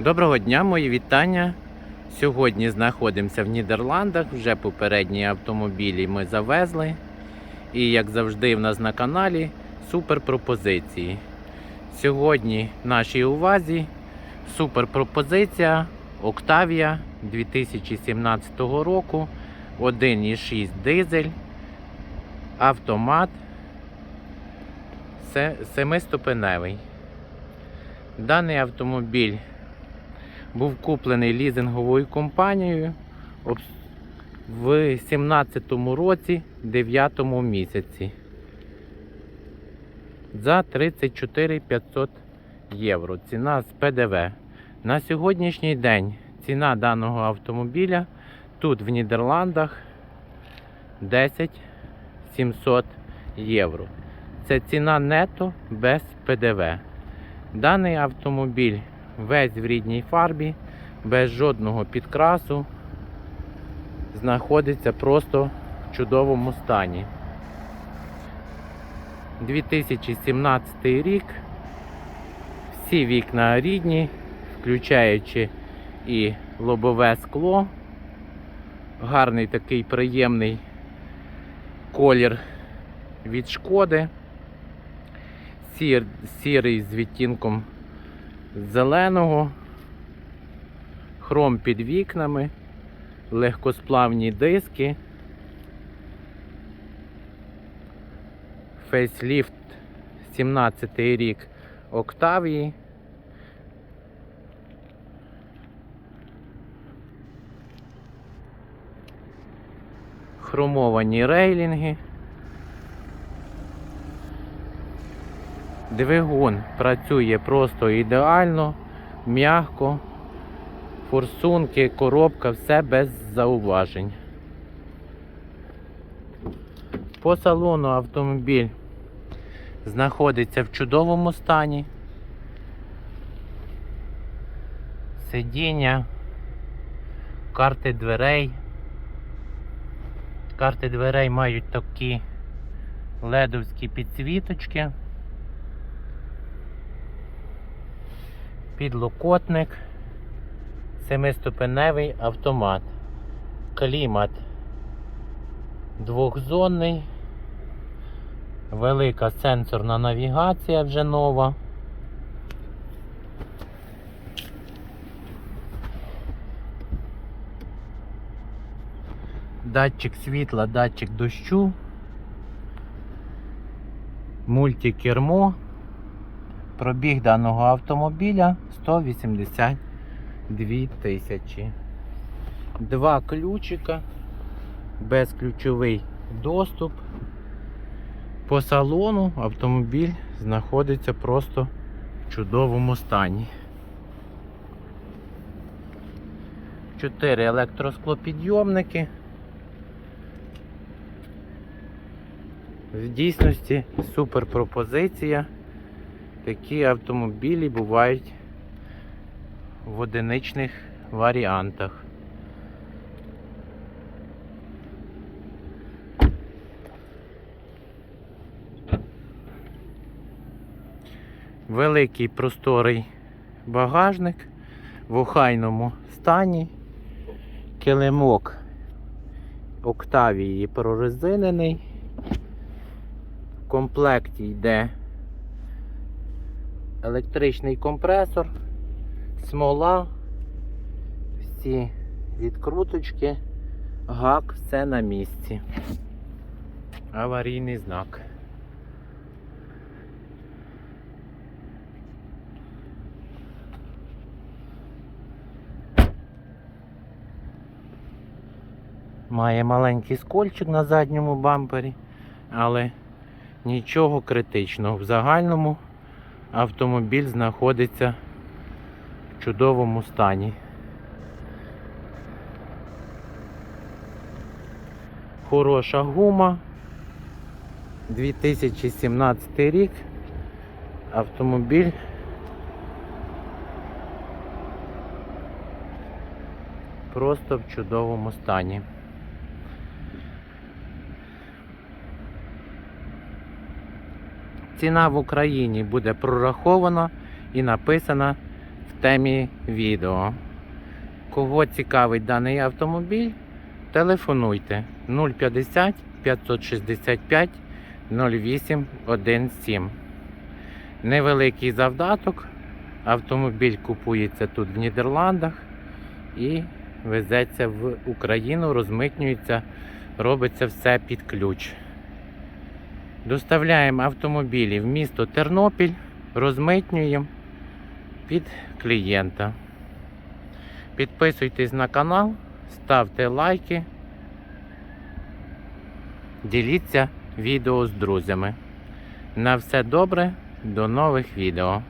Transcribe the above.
Доброго дня, мої вітання. Сьогодні знаходимося в Нідерландах. Вже попередні автомобілі ми завезли. І як завжди, в нас на каналі супер пропозиції. Сьогодні в нашій увазі супер пропозиція Octavia 2017 року. 1,6 дизель, автомат, се- семиступеневий. Даний автомобіль був куплений лізинговою компанією в 2017 році, 9 місяці. За 34 500 євро. Ціна з ПДВ. На сьогоднішній день ціна даного автомобіля тут в Нідерландах 10 700 євро. Це ціна нето без ПДВ. Даний автомобіль весь в рідній фарбі, без жодного підкрасу, знаходиться просто в чудовому стані. 2017 рік. Всі вікна рідні, включаючи і лобове скло. Гарний такий приємний колір від шкоди. Сір, сірий з відтінком зеленого, хром під вікнами, легкосплавні диски, фейсліфт 17 рік Октавії. Хромовані рейлінги. Двигун працює просто ідеально, м'яко, форсунки, коробка, все без зауважень. По салону автомобіль знаходиться в чудовому стані. Сидіння, карти дверей. Карти дверей мають такі ледовські підсвіточки. Підлокотник, семиступеневий автомат, клімат двохзонний, велика сенсорна навігація вже нова. Датчик світла, датчик дощу, мультикермо. Пробіг даного автомобіля 182 тисячі. Два ключика, безключовий доступ. По салону автомобіль знаходиться просто в чудовому стані. Чотири електросклопідйомники. В дійсності супер пропозиція. Такі автомобілі бувають в одиничних варіантах. Великий просторий багажник в охайному стані. Килимок Октавії прорезинений. В комплекті йде електричний компресор, смола, всі відкруточки, гак, все на місці. Аварійний знак. Має маленький скольчик на задньому бампері, але нічого критичного. В загальному автомобіль знаходиться в чудовому стані. Хороша гума. 2017 рік. Автомобіль. Просто в чудовому стані. Ціна в Україні буде прорахована і написана в темі відео. Кого цікавить даний автомобіль, телефонуйте 050 565 0817. Невеликий завдаток. Автомобіль купується тут в Нідерландах і везеться в Україну, розмитнюється, робиться все під ключ. Доставляємо автомобілі в місто Тернопіль, розмитнюємо під клієнта. Підписуйтесь на канал, ставте лайки, діліться відео з друзями. На все добре, до нових відео.